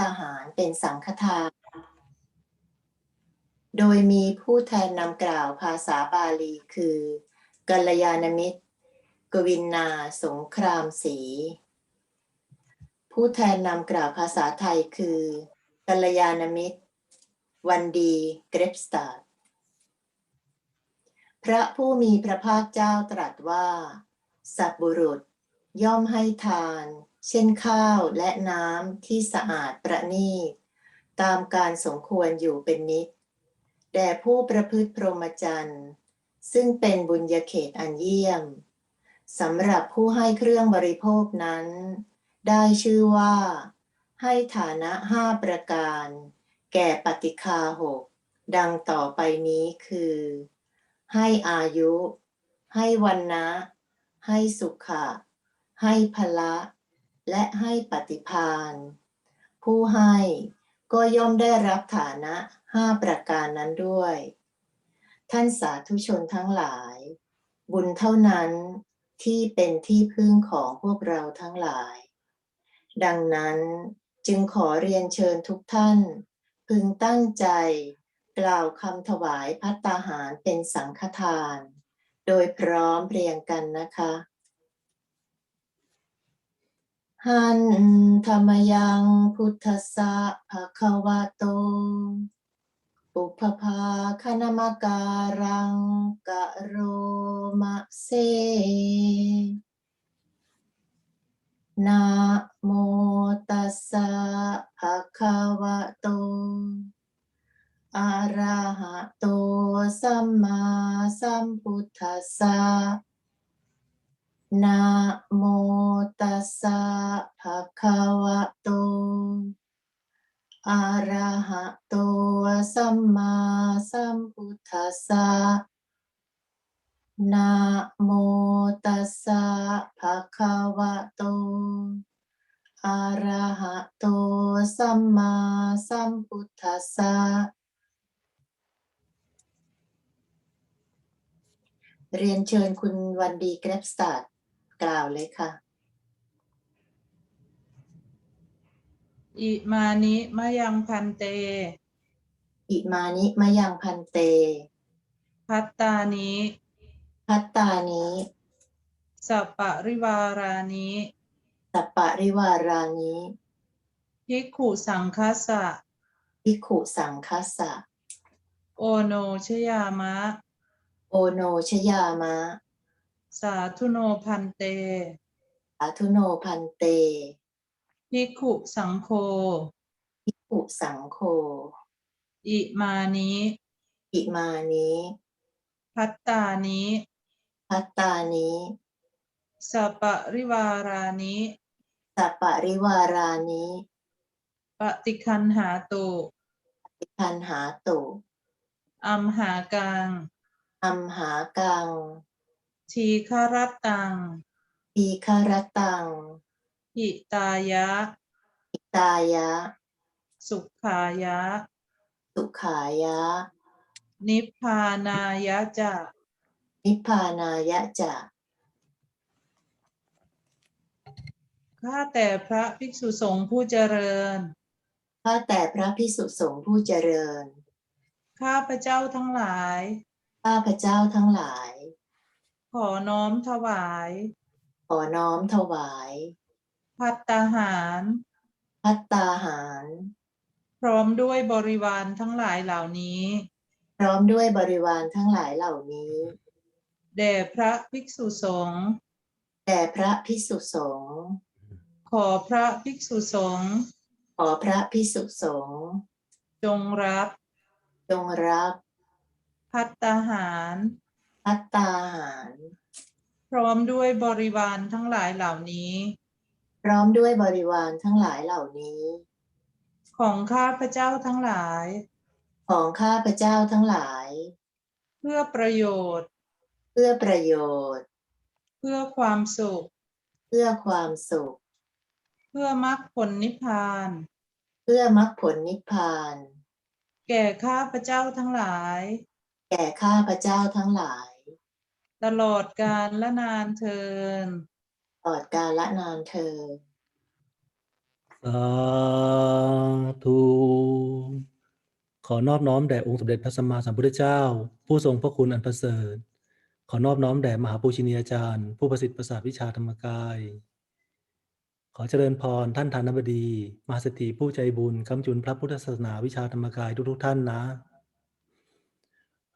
ตาหารเป็นสังฆทาน โดยมีผู้แทนนำกล่าวภาษาบาลีคือกัลยาณมิตร กวินนาสงครามศรีผู้แทนนำกล่าวภาษาไทยคือกัลยาณมิตร วันดีเกรฟสตาร์พระผู้มีพระภาคเจ้าตรัสว่า สัตบุรุษย่อมให้ทาน เช่นข้าวและน้ำที่สะอาดประณีตตามการสมควรอยู่เป็นนิดแด่ผู้ประพฤติพรหมจรรย์ ซึ่งเป็นบุญญาเขตอันเยี่ยมสำหรับผู้ให้เครื่องบริโภคนั้น ได้ชื่อว่า ให้ฐานะห้าประการ แก่ปฏิคาหกดังต่อไปนี้คือ ให้อายุ ให้วันนะ ให้สุขะ ให้พละ และให้ปฏิพานผู้ให้ก็ย่อมได้รับฐานะห้าประการนั้นด้วย ท่านสาธุชนทั้งหลาย บุญเท่านั้นที่เป็นที่พึ่งของพวกเราทั้งหลาย ดังนั้นจึงขอเรียนเชิญทุกท่าน พึงตั้งใจ กล่าวคำถวายพัตตาหารเป็นสังฆทาน โดยพร้อมเพรียงกันนะคะ หันธรรมยังพุทธสสะภะคะวะโต ปุพพาคณมการังกะโรมะเซ นะโมตัสสะภะคะวะโต อะระหะโตสัมมาสัมพุทธัสสะ นะโมตัสสะภะคะวะโต อะระหะโตสัมมาสัมพุทธัสสะนะโมตัสสะภะคะวะโต อะระหะโตสัมมาสัมพุทธัสสะเรียนเชิญคุณวันดีแกร็บสตาร์ กล่าวเลยค่ะ อิมานิมะยังพันเต อิมานิมะยังพันเต พัตตานิพัตตานิสัปปะริวารานิสัปปะริวารานิภิกขุสังคัสสะภิกขุสังคัสสะโอโนชยามะ โอโนชยามะ สาธุโนพันเต สาธุโนพันเตภิกขุสังโฆภิกขุสังโฆ อิมานิอิมานิพัตตานิพัตตานิสัปปะริวารานิสัปปะริวารานิปฏิคันหาตุปิพันหาตุอัมหากังอัมหากัง ทีฆรตังปีคารตัง หิตายะ อิตายะ สุขายะ สุขายะ นิพพานายะจะนิพพานายะจะข้าแต่พระภิกษุสงฆ์ผู้เจริญ ข้าแต่พระพิสุสงฆ์ผู้เจริญ ข้าพระเจ้าทั้งหลาย ข้าพระเจ้าทั้งหลาย ขอน้อมถวาย ขอน้อมถวาย พัตตาหาร พัตตาหาร พร้อมด้วยบริวารทั้งหลายเหล่านี้ พร้อมด้วยบริวารทั้งหลายเหล่านี้ แด่พระภิกษุสงฆ์ แด่พระพิสุสงฆ์ ขอพระภิกษุสงฆ์ ขอพระพิสุสงฆ์ จงรับ จงรับ พัตตาหาร พัตตาหาร พร้อมด้วยบริวารทั้งหลายเหล่านี้ พร้อมด้วยบริวารทั้งหลายเหล่านี้ ของข้าพระเจ้าทั้งหลาย ของข้าพระเจ้าทั้งหลาย เพื่อประโยชน์ เพื่อประโยชน์ เพื่อความสุข เพื่อความสุข เพื่อมรรคผลนิพพาน เพื่อมรรคผลนิพพาน แก่ข้าพระเจ้าทั้งหลาย แก่ข้าพระเจ้าทั้งหลาย ตลอดกาลและนานเทิน ตลอดกาลละนานเธอญสาธุขอนอบน้อมแด่องค์สมเด็จพระสัมมาสัมพุทธเจ้า ผู้ทรงพระคุณอันประเสริฐ ขอนอบน้อมแด่มหาปูชนียาจารย์ ผู้ประสิทธิ์ประสาทวิชาธรรมกาย ขอเจริญพรท่านทานบดี มหาเศรษฐีผู้ใจบุญคำจุนพระพุทธศาสนาวิชาธรรมกายทุกๆท่านนะ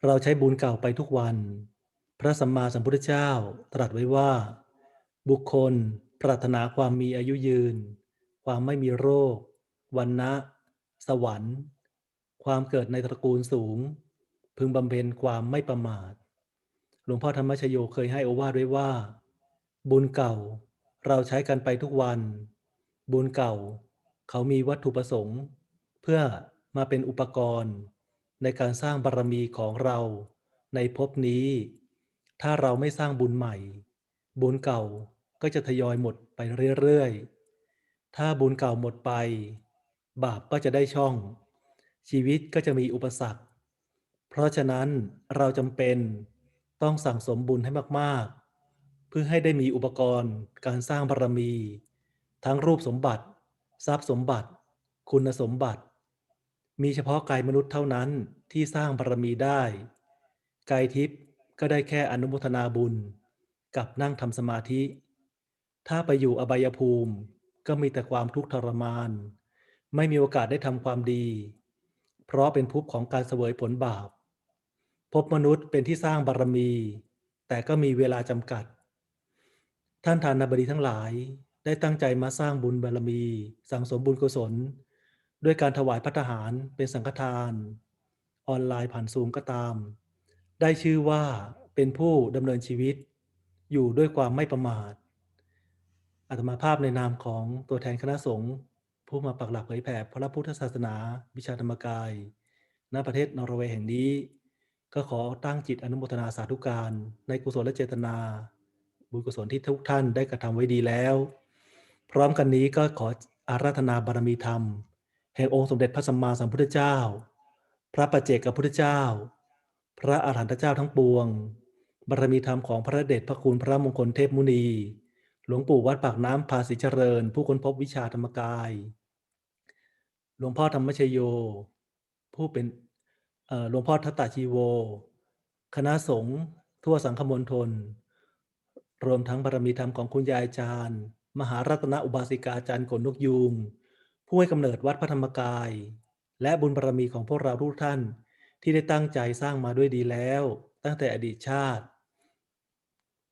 เราใช้บุญเก่าไปทุกวัน พระสัมมาสัมพุทธเจ้าตรัสไว้ว่า บุคคลปรารถนาความมีอายุยืน ความไม่มีโรค วันนะ สวรรค์ ความเกิดในตระกูลสูง พึงบำเพ็ญความไม่ประมาท หลวงพ่อธรรมชโยเคยให้อวาทไว้ว่า บุญเก่าเราใช้กันไปทุกวัน บุญเก่า เขามีวัตถุประสงค์ เพื่อมาเป็นอุปกรณ์ในการสร้างบารมีของเราในภพนี้ ถ้าเราไม่สร้างบุญใหม่ บุญเก่าก็จะทยอยหมดไปเรื่อยๆ ถ้าบุญเก่าหมดไป บาปก็จะได้ช่อง ชีวิตก็จะมีอุปสรรค เพราะฉะนั้นเราจำเป็นต้องสั่งสมบุญให้มากๆ เพื่อให้ได้มีอุปกรณ์การสร้างบารมี ทั้งรูปสมบัติ ทรัพย์สมบัติ คุณสมบัติ มีเฉพาะกายมนุษย์เท่านั้นที่สร้างบารมีได้ กายทิพย์ ก็ได้แค่อนุโมทนาบุญกับนั่งทำสมาธิ ถ้าไปอยู่อบายภูมิก็มีแต่ความทุกข์ทรมาน ไม่มีโอกาสได้ทำความดี เพราะเป็นภพของการเสวยผลบาปภพมนุษย์เป็นที่สร้างบารมี แต่ก็มีเวลาจำกัด ท่านทานบดีทั้งหลายได้ตั้งใจมาสร้างบุญบารมี สั่งสมบุญกุศล ด้วยการถวายพัฒหารเป็นสังฆทาน ออนไลน์ผ่านซูมก็ตาม ได้ชื่อว่าเป็นผู้ดำเนินชีวิตอยู่ด้วยความไม่ประมาทอาตมาภาพในนามของตัวแทนคณะสงฆ์ผู้มาปักหลักเผยแผ่พระพุทธศาสนา วิชาธรรมกายณประเทศนอร์เวย์แห่งนี้ ก็ขอตั้งจิตอนุโมทนาสาธุการ ในกุศลและเจตนา บุญกุศลที่ทุกท่านได้กระทำไว้ดีแล้ว พร้อมกันนี้ก็ขออาราธนาบารมีธรรม แห่งองค์สมเด็จพระสัมมาสัมพุทธเจ้า พระปัจเจกพุทธเจ้า พระอาหารหันตเจ้าทั้งปวง บารมีธรรมของพระเดชพระคุณพระมงคลเทพมุนี หลวงปู่วัดปากน้ำภาษีเจริญ ผู้ค้นพบวิชาธรรมกาย หลวงพ่อธรรมชโย ผู้เป็นหลวงพ่อทัตตาชีโว คณะสงฆ์ทั่วสังฆมณฑลรวมทั้งบารมีธรรมของคุณยายอาจารย์ มหารัตนอุบาสิกาอาจารย์ขนนกยูงผู้ให้กำเนิดวัดพระธรรมกาย และบุญบารมีของพวกเราทุกท่าน ที่ได้ตั้งใจสร้างมาด้วยดีแล้ว ตั้งแต่อดีตชาติ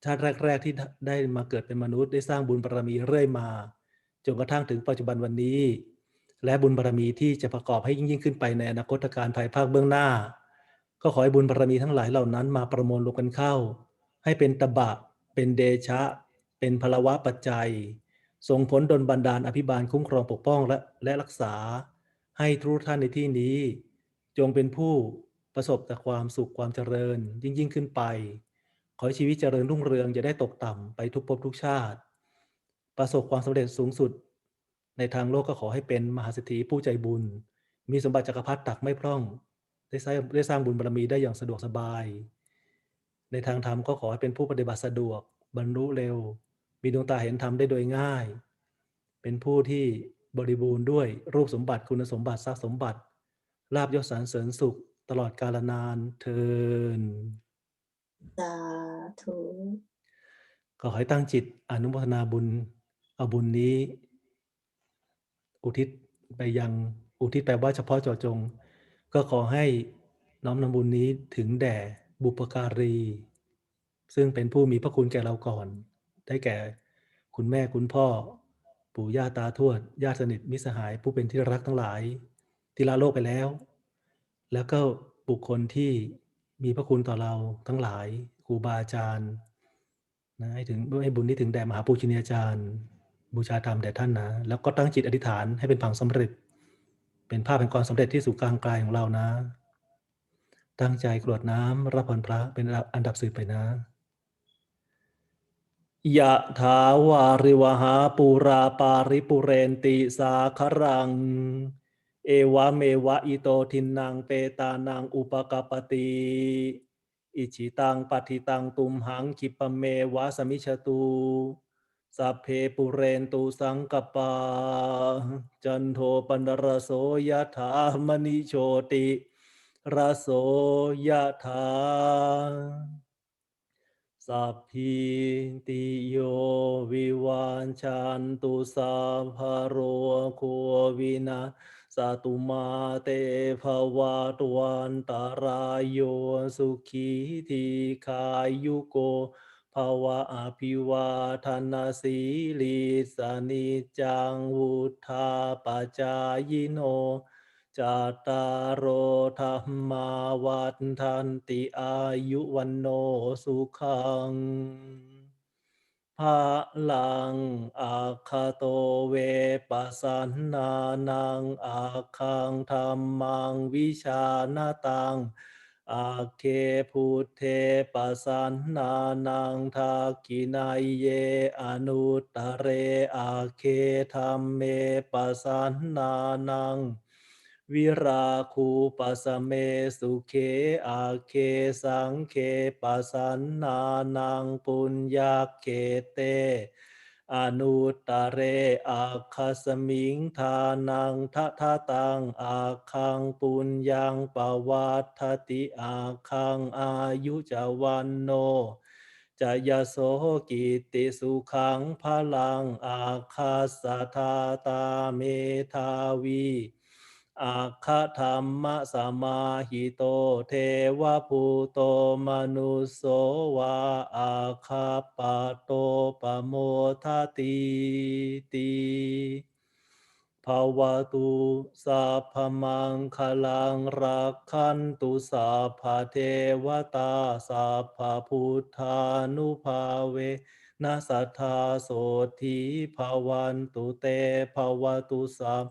ชาติแรก ๆ ที่ได้มาเกิดเป็นมนุษย์ได้สร้างบุญบารมีเรื่อยมาจนกระทั่งถึงปัจจุบันวันนี้ และบุญบารมีที่จะประกอบให้ยิ่งยิ่งขึ้นไปในอนาคตการภายภาคเบื้องหน้า ก็ขอให้บุญบารมีทั้งหลายเหล่านั้นมาประมวลรวมกันเข้า ให้เป็นตบะ เป็นเดชะ เป็นพลวะปัจจัยส่งผลดลบันดาลอภิบาลคุ้มครองปกป้องและและรักษา ให้ทุกท่านในที่นี้ จงเป็นผู้ประสบแต่ความสุขความเจริญยิ่งยิ่งขึ้นไป ขอให้ชีวิตเจริญรุ่งเรืองอย่าได้ตกต่ำไปทุกภพทุกชาติ ประสบความสำเร็จสูงสุด ในทางโลกก็ขอให้เป็นมหาเศรษฐีผู้ใจบุญ มีสมบัติจักรพรรดิตักไม่พร่อง ได้สร้างได้สร้างบุญบารมีได้อย่างสะดวกสบาย ในทางธรรมก็ขอให้เป็นผู้ปฏิบัติสะดวก บรรลุเร็ว มีดวงตาเห็นธรรมได้โดยง่าย เป็นผู้ที่บริบูรณ์ด้วยรูปสมบัติคุณสมบัติทรัพย์สมบัติ ลาบยศสรรเสริญสุขตลอดกาลนานเทินสาธุก็ขอให้ตั้งจิตอนุโมทนาบุญเอาบุญนี้ อุทิศไปยังอุทิศแปลว่าเฉพาะเจาะจง ก็ขอให้น้อมนำบุญนี้ถึงแด่บุปการี ซึ่งเป็นผู้มีพระคุณแก่เราก่อน ได้แก่คุณแม่คุณพ่อ ปู่ย่าตาทวดญาติสนิทมิตรสหายผู้เป็นที่รักทั้งหลาย ที่ละโลกไปแล้ว แล้วก็บุคคลที่มีพระคุณต่อเราทั้งหลายครูบาอาจารย์นะให้ถึงให้บุญนี้ถึงแด่มหาปูชนียาจารย์ บูชาธรรมแด่ท่านนะแล้วก็ตั้งจิตอธิษฐานให้เป็นผังสำเร็จ เป็นภาพแห่งความสำเร็จที่สู่กลางกายของเรานะ ตั้งใจกรวดน้ำรับพรพระเป็นอันดับสืบไปนะยะถาวาริวหาปูราปาริปุเรนติสาครัง เอวะเมวะอิโตทินังเปตานังอุปกปปติอิชิตังปฏิตังตุมหังคิปะเมวะสมิชตุสัพเพปุเรนตุสังกปา จันโทปนรโสยถามณิโชติรโสยถาสัพพิติโยวิวานชันตุสาภโรโควินา สตุมาเตภวะตวันตารายโยสุขีทีขายุโกภวะอภิวาทนาสีลิสนิจังวุธาปจายโนจัตตารโอธรรมาวัฏทันติอายุวันโนสุขัง ภาลังอาคาโตเวปัสสนนานังอาคังธรรมังวิชาณตังอาเคพุทเทปัสสนนานังทากินายเยอนุตตเรอาเคธรรมเมปัสสนนานัง วิราคูปัสเมสุเคอาเคสังเคปัสันนานังปุญญาเกเต อนุตตเรอาคาสมิงทานังทะทะตังอาคังปุญญังปวัตทติอาคังอายุจวันโนจะยโสกิติสุขังพลังอาคาสธาตาเมทาวี อาคาธรรมสมาหิโตเทวภูโตมนุสโสวาอาคาปะโตปโมทติติภาวะตุสัพพมังคลังรักขันตุสัพเทวตาสัพพุทธานุภาเวนัสทธาโสธีภาวันตุเตภาวตุสัพ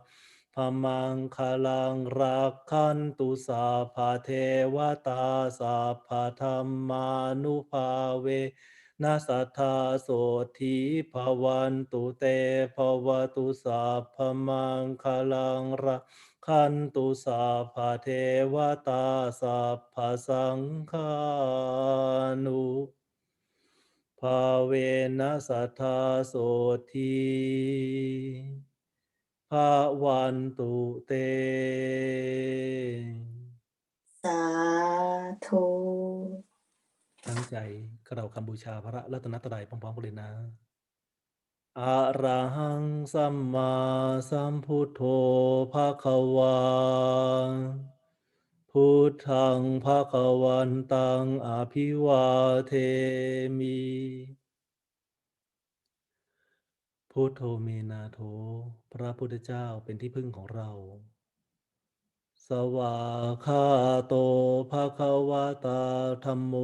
พมังคลังรักขันตุสัพพเทวตาสัพพธรรมานุภาเวนาสัทธาโสธีภวันตุเตภวตุสัพมังคลังรักขันตุสัพพเทวตาสัพพสังฆานุภาเวนัสสัทธาโสธี ภวันตุเต สาธุตั้งใจกล่าวคำบูชาพระรัตนตรัยพร้อมๆกันเลยนะอะระหังสัมมาสัมพุทโธภะคะวาพุทธังภะคะวันตังอภิวาเทมิ พุทโธเมนาโถพระพุทธเจ้าเป็นที่พึ่งของเรา สวาคาโตภะคะวะตาธัมโม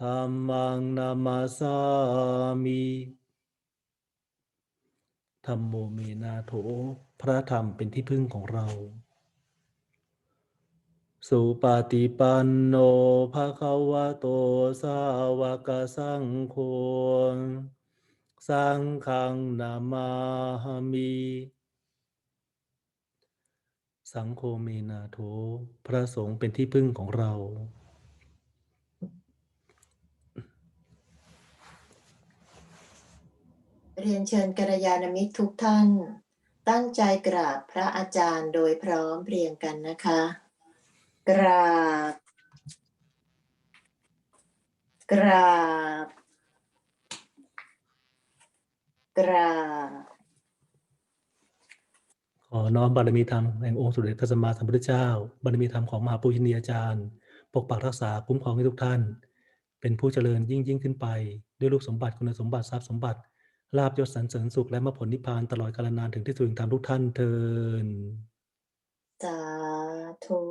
ธัมมังนามาสามิธัมโมเมนาโถ พระธรรมเป็นที่พึ่งของเรา สุปฏิปันโนภะคะวะโตสาวกสังโฆ สังฆังนามามิสังโฆเมนาโถพระสงฆ์เป็นที่พึ่งของเรา เรียนเชิญกัลยาณมิตรทุกท่าน ตั้งใจกราบพระอาจารย์โดยพร้อมเพรียงกันนะคะ กราบ กราบ กราบขอน้อมบารมีธรรมแห่งองค์สมเด็จพระสัมมาสัมพุทธเจ้า บารมีธรรมของมหาปุญญาจารย์ ปกปักรักษาคุ้มครองให้ทุกท่าน เป็นผู้เจริญยิ่งยิ่งขึ้นไป ด้วยรูปสมบัติคุณสมบัติทรัพย์สมบัติลาบยศสรรเสริญสุขและมรรคผลนิพพานตลอดกาลนานถึงที่สุดแห่งธรรมทุกท่านเทินสาธุ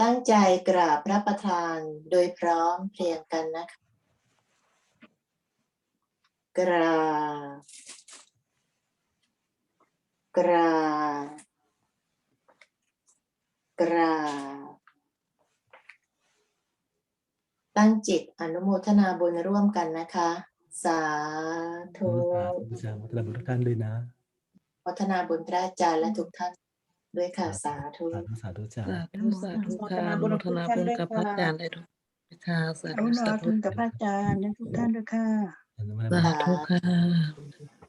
ตั้งใจกราบพระประธานโดยพร้อมเพรียงกันนะคะ กราบกราบกราบตั้งจิตอนุโมทนาบุญร่วมกันนะคะ สาธุสาธุสาธุสาธุทุกท่านด้วยนะโมทนาบุญพระอาจารย์และทุกท่านด้วยค่ะสาธุสาธุสาธุจ้าสาธุสาธุค่ะอนุโมทนาบุญกับพระอาจารย์ได้ทุกค่ะสาอธุนุโมสาทธุนากับพระอาจารย์และทุกท่านด้วยค่ะ สาธุค่ะ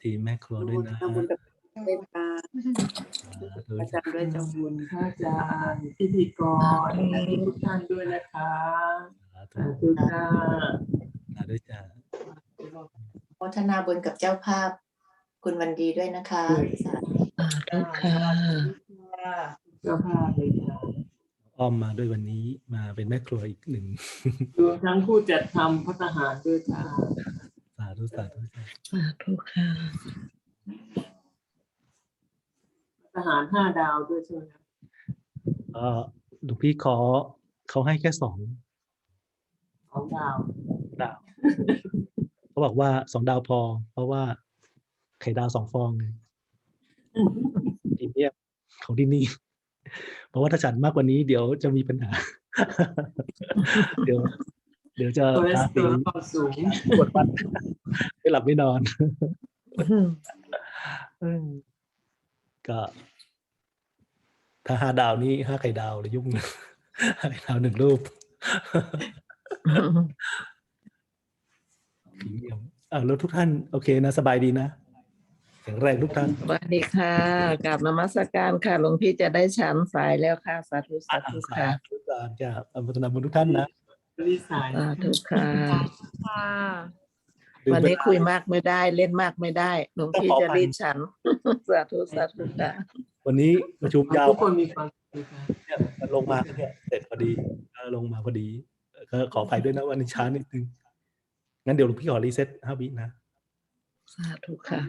ทีมแม่ครัวด้วยนะทำบุญกับเป็นตาสาธุอาจารย์ด้วยเจ้าบุญพระอาจารย์พิธีกรทุกท่านด้วยนะคะสาสาธุธุค่ะสาธุจ้าโมทนาบุญกับเจ้าภาพ คุณวันดีด้วยนะคะสาธุสาธุค่ะเจ้าภาพเลยค่ะอ้อมมาด้วยวันนี้มาเป็นแม่ครัวอีกหนึ่งรวมทั้งผู้จัดทำพัฒหารด้วยค่ะสา ธุสาธุจ้าสาธุค่ะพัฒหารห้าดาวด้วยใช่ไหมคะเออหลวงพี่ขอเขาให้แค่สองสองดาวดาวเขาบอกว่าสองดาวพอ เพราะว่าไข่ดาวสองฟองไงพรีเมียมของที่นี่ เพราะว่าถ้าฉันมากกว่านี้เดี๋ยวจะมีปัญหา เดี๋ยว เดี๋ยวจะคอเลสราเตอศีรอลสูงปวดวันไม่หลับไม่นอนก็ถ้าห้าดาวนี้ห้าไข่ดาวเลยยุ่งเลยห้าไข่ดาวหนึ่งรูปพรีเมียมอ่าแล้วทุกท่าน โอเคนะ สบายดีนะแข็งแรงทุกท่านสวัสดีค่ะกราบนมัสการค่ะหลวงพี่จะได้ฉันสายแล้วค่ะ สาธุสาธุค่ะทุกท่านจะอนุโมทนาบุญทุกท่านนะ วิสัยสาธุค่ะค่ะลืมวันไปนี้คุยมากไม่ได้เล่นมากไม่ได้หลวงพี่จะรีดฉันสาธุสาธุค่ะวันนี้ประชุมยาวทุกคนมีความสุขค่ะเนี่ยลงมาเนี่ยเสร็จพอดีเออลงมาพอดีก็ขออภัยด้วยนะวันนี้ช้านิดนึงงั้นเดี๋ยวหลวงพี่ขอรีเซ็ตห้าวินะสาธุค่ะ